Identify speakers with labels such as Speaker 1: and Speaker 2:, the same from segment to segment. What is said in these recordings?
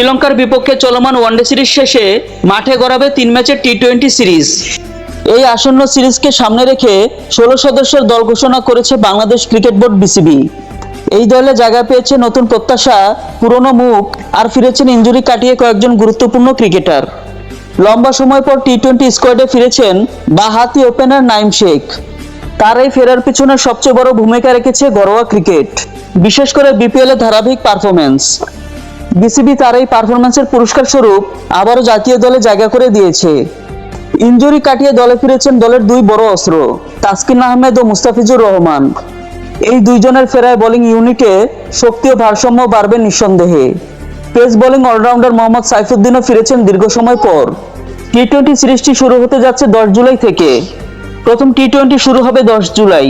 Speaker 1: শ্রীলঙ্কার বিপক্ষে চলমান ওয়ানডে সিরিজ শেষে মাঠে গড়াবে তিন ম্যাচের টি টোয়েন্টি সিরিজ এই আসন্ন সিরিজকে সামনে রেখে ষোলো সদস্যের দল ঘোষণা করেছে বাংলাদেশ ক্রিকেট বোর্ড বিসিবি এই দলে জায়গা পেয়েছে নতুন প্রত্যাশা, পুরনো মুখ, আর ফিরেছেন ইঞ্জুরি কাটিয়ে কয়েকজন গুরুত্বপূর্ণ ক্রিকেটার। লম্বা সময় পর টি টোয়েন্টি স্কোয়াডে ফিরেছেন বাহাতি ওপেনার নাইম শেখ। তার এই ফেরার পিছনে সবচেয়ে বড় ভূমিকা রেখেছে ঘরোয়া ক্রিকেট। বিশেষ করে বিপিএল এর ধারাবাহিক পারফরমেন্স বিসিবি তার এই পারফরমেন্সের পুরস্কার স্বরূপ আবারও জাতীয় দলে জায়গা করে দিয়েছে। ইনজুরি কাটিয়ে দলে ফিরেছেন দলের দুই বড় অস্ত্র, তাসকিন আহমেদ ও মুস্তাফিজুর রহমান। এই দুইজনের ফেরায় বোলিং ইউনিটে শক্তি ও ভারসাম্য বাড়বে নিঃসন্দেহে। পেস বোলিং অলরাউন্ডার মোহাম্মদ সাইফুদ্দিনও ফিরেছেন দীর্ঘ সময় পর। টি টোয়েন্টি সিরিজটি শুরু হতে যাচ্ছে দশ জুলাই থেকে। প্রথম টি টোয়েন্টি শুরু হবে দশ জুলাই,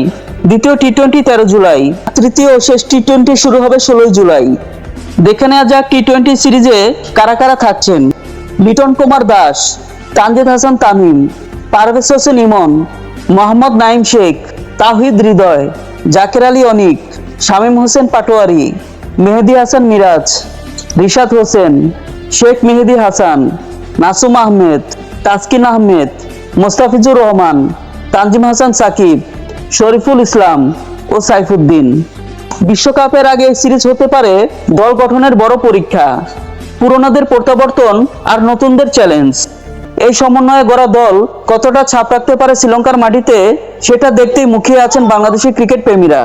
Speaker 1: দ্বিতীয় টি টোয়েন্টি তেরো জুলাই, তৃতীয় ও শেষ টি টোয়েন্টি শুরু হবে ষোলোই জুলাই। দেখে নেওয়া যাক টি টোয়েন্টি সিরিজে কারা কারা থাকছেন। লিটন কুমার দাস, তানজিদ হাসান তামিম, পারভেজ হোসেন ইমন, মোহাম্মদ নাইম শেখ, তাহিদ হৃদয়, জাকের আলী অনিক, শামীম হোসেন পাটোয়ারি, মেহেদি হাসান মিরাজ, রিশাদ হোসেন, শেখ মেহেদি হাসান নাসুম আহমেদ, তাসকিন আহমেদ, মোস্তাফিজুর রহমান, তানজিম হাসান সাকিব, শরীফুল ইসলাম ও সাইফুদ্দিন। বিশ্বকাপের আগে সিরিজ হতে পারে দল গঠনের বড় পরীক্ষা। পুরোনোদের প্রত্যাবর্তন আর নতুনদের চ্যালেঞ্জ এই সমন্বয়ে গড়া দল কতটা ছাপ রাখতে পারে শ্রীলঙ্কার মাটিতে, সেটা দেখতেই মুখিয়ে আছেন বাংলাদেশি ক্রিকেট প্রেমীরা।